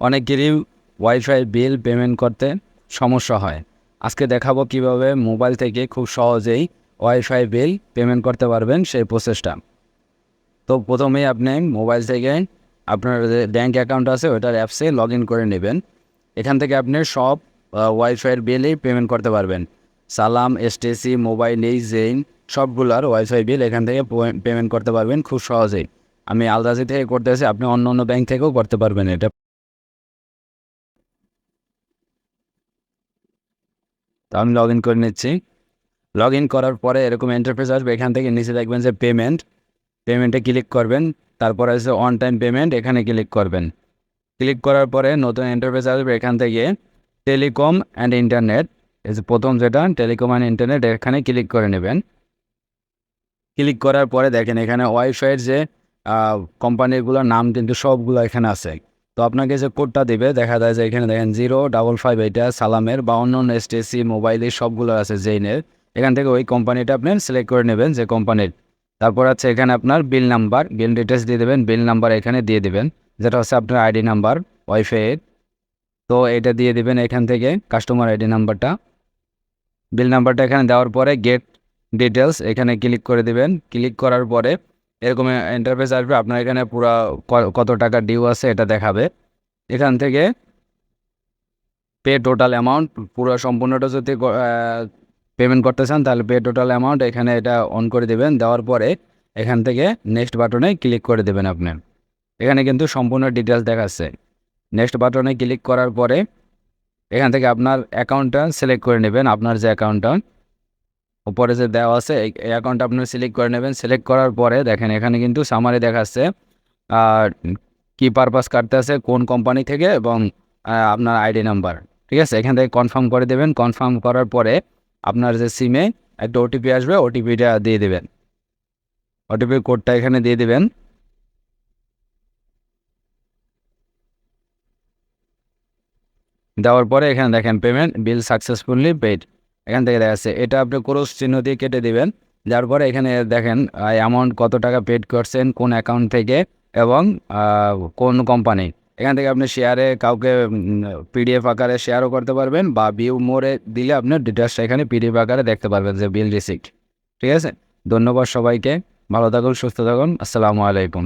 অনেকেরই wifi bill payment করতে সমস্যা হয়। আজকে দেখাবো কীভাবে মোবাইল থেকে খুব সহজেই ওয়াইফাই বিল পেমেন্ট করতে পারবেন সেই প্রসেসটা তো প্রথমেই আপনি মোবাইল থেকে আপনার যে ব্যাঙ্ক অ্যাকাউন্ট আছে ওটার অ্যাপসে লগ ইন করে নেবেন। এখান থেকে আপনি সব ওয়াইফাইয়ের বিলই পেমেন্ট করতে পারবেন। সালাম এসটিসি মোবাইল এই জেইন সবগুলার ওয়াইফাই বিল এখান থেকে পেমেন্ট করতে পারবেন খুব সহজেই। আমি আলদাজি থেকে করতেছি, আপনি অন্য অন্য ব্যাংক থেকেও করতে পারবেন এটা। তো আমি লগ ইন করে নিচ্ছি। লগ ইন করার পরে এরকম ইন্টারফেস আসবে, এখান থেকে নিচে দেখবেন যে পেমেন্ট পেমেন্টে ক্লিক করবেন, তারপরে আছে অন টাইম পেমেন্ট এখানে ক্লিক করবেন। ক্লিক করার পরে নতুন ইন্টারফেস আসবে, এখান থেকে টেলিকম অ্যান্ড ইন্টারনেট এই যে প্রথম যেটা টেলিকম অ্যান্ড ইন্টারনেট এখানে ক্লিক করে নেবেন। ক্লিক করার পরে দেখেন এখানে ওয়াইফাইয়ের যে কোম্পানিগুলোর নাম কিন্তু সবগুলো এখানে আছে। তো আপনাকে যে কোডটা দেবে, দেখা যায় যে এখানে দেখেন জিরো ডাবল ফাইভ এইটা সালামের বা অন্য অন্য এসটিসি মোবাইলের সবগুলো আছে জেইনের এখান থেকে ওই কোম্পানিটা আপনি সিলেক্ট করে নেবেন যে কোম্পানির তারপর আছে এখানে আপনার বিল নাম্বার বিল ডিটেলস দিয়ে দেবেন বিল নাম্বার এখানে দিয়ে দিবেন। যেটা হচ্ছে আপনার আইডি নাম্বার ওয়াইফাইয়ের তো এটা দিয়ে দিবেন এখান থেকে কাস্টমার আইডি নাম্বারটা বিল নাম্বারটা এখানে দেওয়ার পরে গেট ডিটেলস এখানে ক্লিক করে দিবেন। ক্লিক করার পরে এরকম ইন্টারফেস আসবে, আপনার এখানে পুরো কত টাকা ডিউ আছে এটা দেখাবে। এখান থেকে পে টোটাল অ্যামাউন্ট পুরো সম্পূর্ণটা যদি পেমেন্ট করতে চান, তাহলে পে টোটাল অ্যামাউন্ট এখানে এটা অন করে দেবেন। দেওয়ার পরে এখান থেকে নেক্সট বাটনে ক্লিক করে দেবেন আপনি। এখানে কিন্তু সম্পূর্ণ ডিটেলস দেখাচ্ছে। নেক্সট বাটনে ক্লিক করার পরে এখান থেকে আপনার অ্যাকাউন্টটা সিলেক্ট করে নেবেন, আপনার যে অ্যাকাউন্টটা উপরে যে দেওয়া আছে, এই অ্যাকাউন্ট আপনি সিলেক্ট করে নেবেন। সিলেক্ট করার পরে দেখেন, এখানে কিন্তু সামারি দেখাচ্ছে আর কি পারপাস কাটতে আছে কোন কোম্পানি থেকে এবং আপনার আইডি নাম্বার ঠিক আছে? এখান থেকে কনফার্ম করে দেবেন। কনফার্ম করার পরে আপনার যে সিমে একটা ওটিপি আসবে ওটিপিটা দিয়ে দেবেন। ওটিপি কোডটা এখানে দিয়ে দেবেন। দেওয়ার পরে এখানে দেখেন পেমেন্ট বিল সাকসেসফুলি পেড এখান থেকে দেখা যাচ্ছে, এটা আপনি ক্রোশ চিহ্ন দিয়ে কেটে দিবেন। যার পরে এখানে দেখেন অ্যামাউন্ট কত টাকা পেড করছেন, কোন অ্যাকাউন্ট থেকে এবং কোন কোম্পানি এখান থেকে আপনি শেয়ারে কাউকে পিডিএফ আকারে শেয়ারও করতে পারবেন বা ভিউ মোড়ে দিলে আপনি ডিটেলসটা এখানে পিডিএফ আকারে দেখতে পারবেন যে বিল রিসিপ্ট ঠিক আছে? ধন্যবাদ সবাইকে। ভালো থাকুন, সুস্থ থাকুন। আসসালামু আলাইকুম।